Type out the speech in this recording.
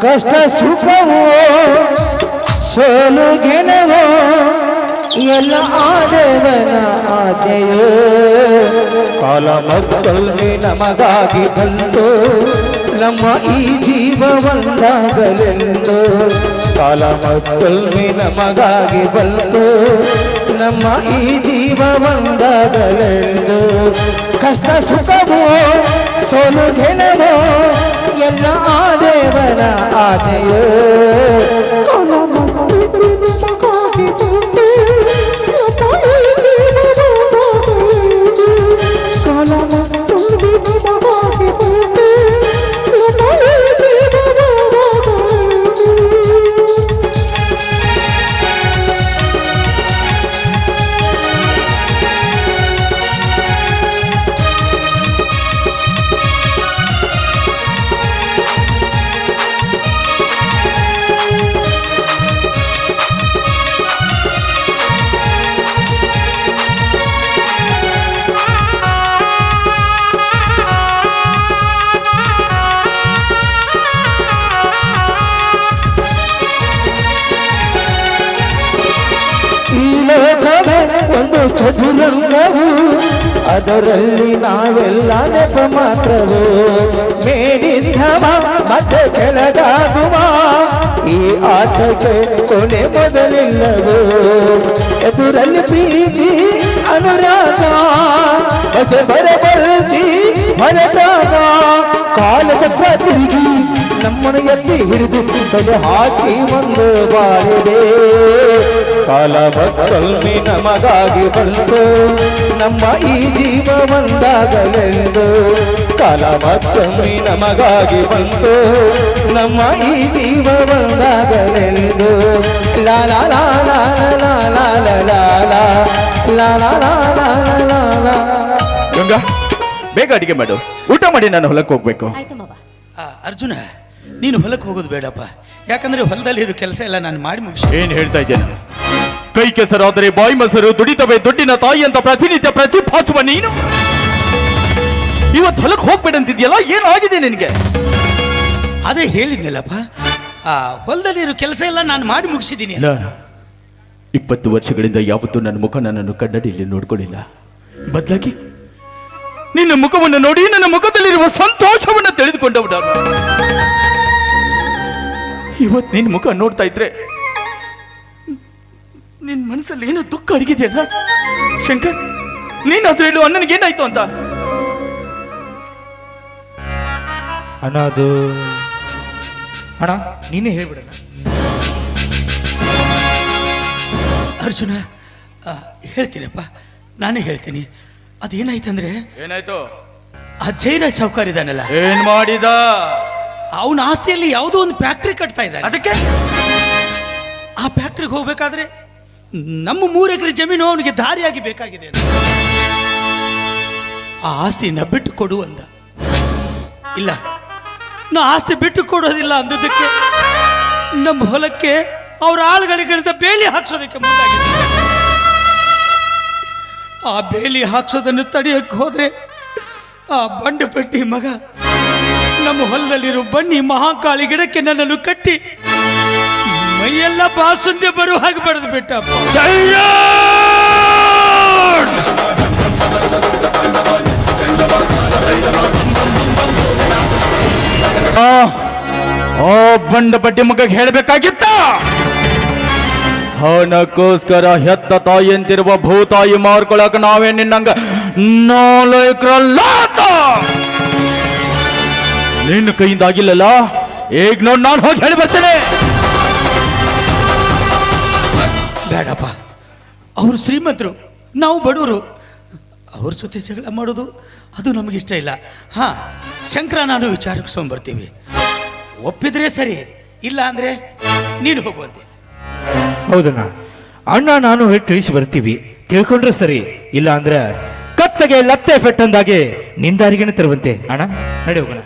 ಕಷ್ಟ ಸುಖವೋ ಸೋಲು ಗೆಲವೋ ಎಲ್ಲ ಆದೇವನ ಆದೆಯೋ ಕಾಲ ಮಕ್ಕಳಲ್ಲಿ ನಮಗಾಗಿ ಬಂತು, ನಮ್ಮ ಈ ಜೀವ ಒಂದಾಗಲೆಂದು ಕಾಲ ಮಕ್ಕಳಲ್ಲಿ ನಮಗಾಗಿ ಬಂತು, ನಮ್ಮ ಈ ಜೀವ ಒಂದಾಗಲೆಂದು ಕಷ್ಟ ಸುಖವೋ ಸೋಲು ಎಲ್ಲ ದೇವರ ಆನೆಯೇ ಕೊಲ ಲೋಕವೇ ಒಂದು ಚದುರಂಗವು. ಅದರಲ್ಲಿ ನಾವೆಲ್ಲ ನೆಪ ಮಾತ್ರವು. ಮೇಲಿಂದವ, ಮತ್ತೆ ಕೆಳಗಾಗುವ. ಈ ಆಟಕ್ಕೆ ಕೊನೆ ಮೊದಲಿಲ್ಲವು. ಎದುರಲ್ಲಿ ಪ್ರೀತಿ, ಅನುರಾಗ. ಹೊಸ ಬರಬಲ್ತಿ ಹೊರಟಾಗ ಕಾಲ ಚಕ್ರ ತಿರುಗಿ ನಮ್ಮನ್ನು ಎತ್ತಿ ಹಿಡಿದು ಹಾಕಿ ಒಂದು ಬಾಳಿದೆ ಕಾಲ ಬದಲ್ಮಿ ನಮಗಾಗಿ ಬಂತು ನಮ್ಮ ಈ ಜೀವ ಒಂದಾಗಲೆಂದು ಕಾಲ ಮತ್ತೊಮ್ಮೆ ನಮಗಾಗಿ ಬಂತು ನಮ್ಮ ಈ ಜೀವ ಒಂದಾಗಲೆಂದು ಲಾಲ ಲಾಲ ಲಾಲ ಲಾಲ ಲಾಲ ಗಂಗ ಬೇಗ ಅಡಿಗೆ ಮಾಡು ಊಟ ಮಾಡಿ ನಾನು ಹೊಲಕ್ಕೆ ಹೋಗ್ಬೇಕು ಅರ್ಜುನ ನೀನು ಹೊಲಕ್ಕೆ ಹೋಗೋದು ಬೇಡಪ್ಪ ಯಾಕಂದ್ರೆ ಹೊಲದಲ್ಲಿ ಇರೋ ಕೆಲಸ ಎಲ್ಲ ನಾನು ಮಾಡಿ ಮುಗಿಸಿ ಏನು ಹೇಳ್ತಾ ಇದ್ದೇನೆ ಕೈ ಕೆಸರಾದರೆ ಬಾಯಿ ಮೊಸರು ದುಡಿತವೆ ದುಡ್ಡಿನ ತಾಯಿ ಅಂತ ಪ್ರತಿನಿತ್ಯ ಪ್ರತಿಪಾಸುವ ನೀನು? ಇವತ್ತು ಹೊಲಕ್ಕೆ ಹೋಗ್ಬೇಡಂತಿದ್ಯಲ್ಲ ಏನಾಗಿದೆ ನಿನಗೆ? ಅದೇ ಹೇಳಿದ್ನಲ್ಲಪ್ಪ. ಆ ಹೊಲದಲ್ಲಿರೋ ಕೆಲಸ ಎಲ್ಲ ನಾನು ಮಾಡಿ ಮುಗಿಸಿದ್ದೀನಿ ಇಪ್ಪತ್ತು ವರ್ಷಗಳಿಂದ ಯಾವತ್ತೂ ನನ್ನ ಮುಖ ನನ್ನನ್ನು ಕನ್ನಡಿಯಲ್ಲಿ ನೋಡ್ಕೊಳ್ಳಿಲ್ಲ. ಬದಲಾಗಿ ನಿನ್ನ ಮುಖವನ್ನು ನೋಡಿ ನನ್ನ ಮುಖದಲ್ಲಿರುವ ಸಂತೋಷವನ್ನು ತಿಳಿದುಕೊಂಡವಡ ಇವತ್ತು ನಿನ್ನ ಮುಖ ನೋಡ್ತಾ ಇದ್ರೆ ನಿನ್ನ ಮನಸ್ಸಲ್ಲಿ ಏನೋ ದುಃಖ ಅಡಗಿದೆಯಲ್ಲ? ಶಂಕರ್ ನೀನಾದ್ರೂ ಹೇಳು ಅಣ್ಣನಿಗೆ ಏನಾಯ್ತು ಅಂತ? ಅಣ್ಣ ಅದು ಅಣ್ಣ ನೀನೇ ಹೇಳ್ಬಿಡಣ ಅರ್ಜುನ ಆ, ಹೇಳ್ತೀನಪ್ಪ. ನಾನೇ ಹೇಳ್ತೀನಿ. ಅದೇನಾಯ್ತಂದ್ರೆ ಏನಾಯ್ತು? ಆ ಜೈರಾಜ್ ಸಾವುಕಾರ ಇದ್ದಾನಲ್ಲ. ಏನ್ ಮಾಡಿದ? ಅವನ ಆಸ್ತಿಯಲ್ಲಿ ಯಾವುದೋ ಒಂದು ಫ್ಯಾಕ್ಟ್ರಿ ಕಟ್ತಾ ಇದ್ದಾನೆ. ಅದಕ್ಕೆ? ಆ ಫ್ಯಾಕ್ಟ್ರಿಗೆ ಹೋಗ್ಬೇಕಾದ್ರೆ ನಮ್ಮ ಮೂರು ಎಕರೆ ಜಮೀನು ಅವನಿಗೆ ದಾರಿಯಾಗಿ ಬೇಕಾಗಿದೆ. ಆ ಆಸ್ತಿನ ಬಿಟ್ಟು ಕೊಡು ಅಂದ ಇಲ್ಲ, ನಾ ಆಸ್ತಿ ಬಿಟ್ಟು ಕೊಡೋದಿಲ್ಲ ಅಂದದಕ್ಕೆ ನಮ್ಮ ಹೊಲಕ್ಕೆ ಅವ್ರ ಆಳುಗಳಿಂದ ಬೇಲಿ ಹಾಕ್ಸೋದಕ್ಕೆ ಮುಂದಾಗಿದೆ ಆ ಬೇಲಿ ಹಾಕ್ಸೋದನ್ನು ತಡೆಯಕ್ಕೆ ಹೋದ್ರೆ ಆ ಬಂಡಪಟ್ಟಿ ಮಗ ನಮ್ಮ ಹೊಲದಲ್ಲಿರೋ ಬನ್ನಿ ಮಹಾಕಾಳಿ ಗಿಡಕ್ಕೆ ನನ್ನನ್ನು ಕಟ್ಟಿ ಮೈಯೆಲ್ಲ ಬಾಸುಂದೆ ಬರುವ ಹಾಗೆ ಬರೆದು ಆ, ಓ ಬಂಡ ಬಡ್ಡಿ ಮಗ ಹೇಳಬೇಕಾಗಿತ್ತ? ಹಣಕ್ಕೋಸ್ಕರ ಹೆತ್ತ ತಾಯಿ ಅಂತಿರುವ ಭೂತಾಯಿ ಮಾರ್ಕೊಳಕ ನಾವೇ ನಿನ್ನಂಗ ನಾಲ್ಕರಲ್ಲಾತ. ನಿನ್ನ ಕೈಯಿಂದ ಆಗಿಲ್ಲಲ್ಲ ಈಗ ನೋಡ್ ನಾನು ಹೋಗಿ ಹೇಳಿ ಬರ್ತೇನೆ. ಬೇಡಪ್ಪ. ಅವರು ಶ್ರೀಮಂತರು, ನಾವು ಬಡವರು. ಅವ್ರ ಜೊತೆ ಜಗಳ ಮಾಡೋದು, ಅದು ನಮಗಿಷ್ಟ ಇಲ್ಲ. ಹಾ, ಶಂಕರ ನಾನು ವಿಚಾರಿಸ್ಕೊಂಡ್ಬರ್ತೀವಿ ಒಪ್ಪಿದ್ರೆ ಸರಿ, ಇಲ್ಲ ಅಂದ್ರೆ ನೀನು ಹೋಗುವಂತೆ. ಹೌದಣ್ಣ. ಅಣ್ಣ ನಾನು ಹೇಳಿ ತಿಳಿಸಿ ಬರ್ತೀವಿ. ತಿಳ್ಕೊಂಡ್ರೆ ಸರಿ, ಇಲ್ಲ ಅಂದ್ರೆ ಕತ್ತಗೆ ಲತ್ತೆ ಫೆಟ್ಟಂದಾಗೆ ನಿಂದಾರಿಗೆನೆ ತರುವಂತೆ. ಅಣ್ಣ, ನಡೆ ಹೋಗೋಣ.